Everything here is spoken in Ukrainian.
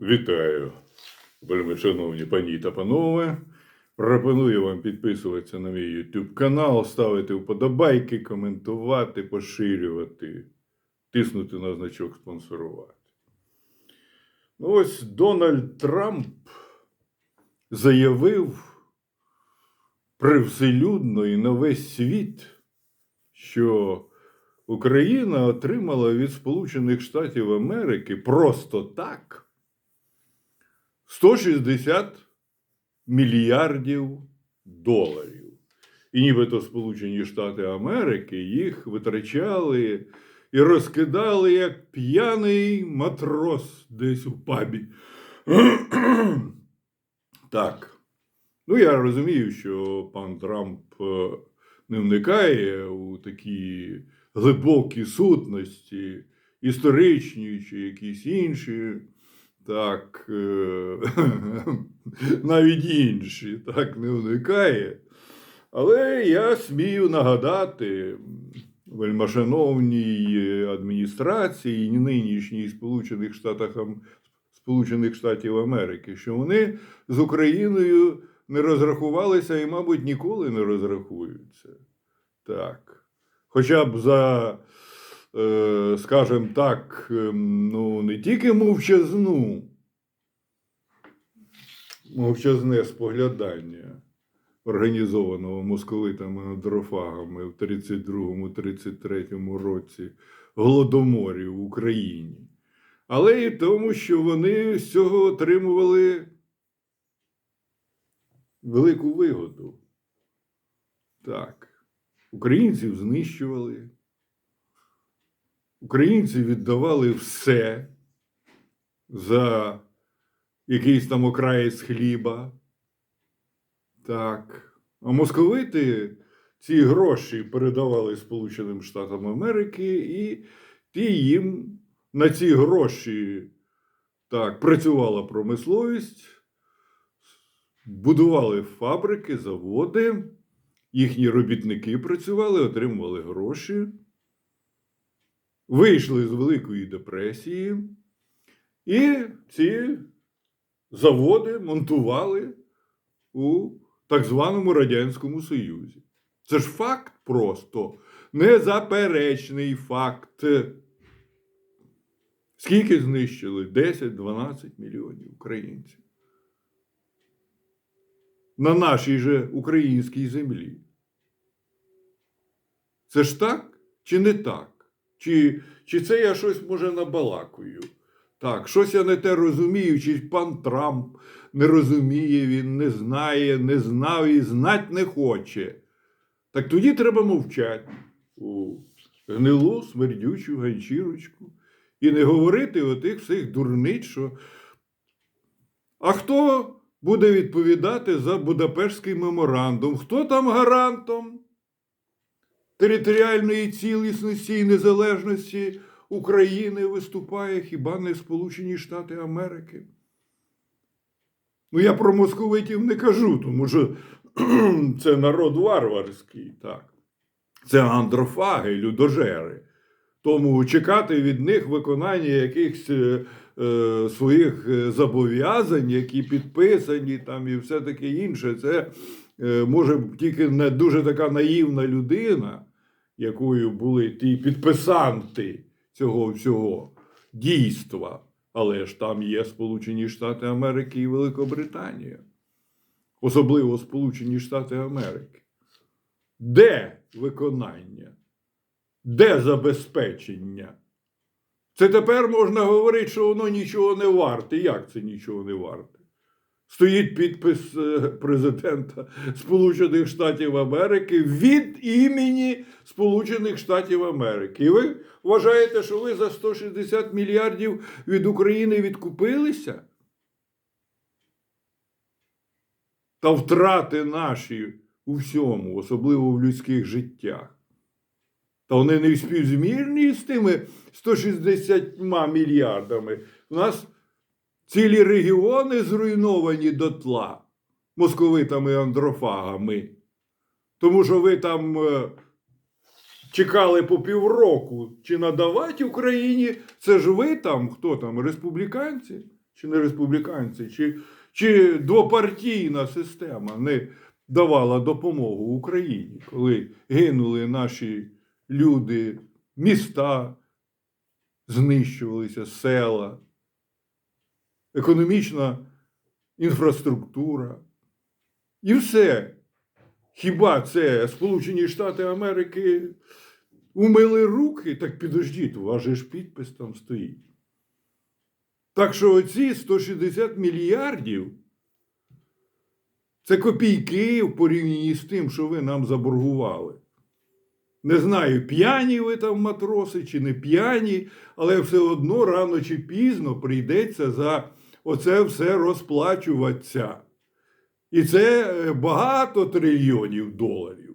Вітаю, вельми шановні пані та панове. Пропоную вам підписуватися на мій YouTube канал, ставити вподобайки, коментувати, поширювати, тиснути на значок спонсорувати. Ну ось Дональд Трамп заявив привселюдно і на весь світ, що Україна отримала від Сполучених Штатів Америки просто так 160 мільярдів доларів. І нібито Сполучені Штати Америки їх витрачали і розкидали як п'яний матрос десь у пабі. так. Ну, я розумію, що пан Трамп е, не вникає у такі глибокі сутності, історичні чи якісь інші. Так, е, навіть інші так не вникає. Але я смію нагадати вельмашановній адміністрації нинішній Сполучених Штатах, Сполучених Штатів Америки, що вони з Україною не розрахувалися і, мабуть, ніколи не розрахуються. Так. Хоча б за, скажімо так, ем, ну, не тільки мовчазну, мовчазне споглядання, організованого московитами андрофагами в 32-33 році голодоморів в Україні, але і тому, що вони з цього отримували велику вигоду. Так, українців знищували, українці віддавали все за якийсь там окраєць хліба. Так. А московити ці гроші передавали Сполученим Штатам Америки, і ті їм на ці гроші так, працювала промисловість, будували фабрики, заводи, їхні робітники працювали, отримували гроші, вийшли з Великої депресії, і ці заводи монтували у так званому Радянському Союзі. Це ж факт просто незаперечний факт. Скільки знищили? 10-12 мільйонів українців. На нашій же українській землі. Це ж так чи не так? Чи, чи це я щось може набалакую? Так, щось я не те розумію, чи пан Трамп не розуміє, він не знає, не знав і знать не хоче. Так тоді треба мовчати у гнилу, смердючу ганчірочку і не говорити отих всіх дурниць, що. А хто буде відповідати за Будапештський меморандум? Хто там гарантом територіальної цілісності і незалежності України виступає хіба не Сполучені Штати Америки? Ну, я про московитів не кажу, тому що це народ варварський, так. Це андрофаги, людожери. Тому чекати від них виконання якихось е, е, своїх е, зобов'язань, які підписані там і все таке інше, це е, може тільки не дуже така наївна людина, якою були ті підписанти цього всього дійства. Але ж там є Сполучені Штати Америки і Великобританія. Особливо Сполучені Штати Америки. Де виконання? Де забезпечення? Це тепер можна говорити, що воно нічого не варте. Як це нічого не варте? Стоїть підпис е, президента Сполучених Штатів Америки від імені Сполучених Штатів Америки. І ви вважаєте, що ви за 160 мільярдів від України відкупилися? Та втрати наші у всьому, особливо в людських життях. Та вони не співзмірні з тими 160 мільярдами. У нас цілі регіони зруйновані дотла московитами і андрофагами. Тому що ви там е, чекали по півроку, чи надавати Україні, це ж ви там, хто там, республіканці чи не республіканці, чи, чи двопартійна система не давала допомогу Україні, коли гинули наші люди, міста, знищувалися села, економічна інфраструктура. І все. Хіба це Сполучені Штати Америки умили руки? Так підождіть, у вас же ж підпис там стоїть. Так що оці 160 мільярдів це копійки в порівнянні з тим, що ви нам заборгували. Не знаю, п'яні ви там матроси чи не п'яні, але все одно рано чи пізно прийдеться за оце все розплачуватися. І це е, багато трильйонів доларів.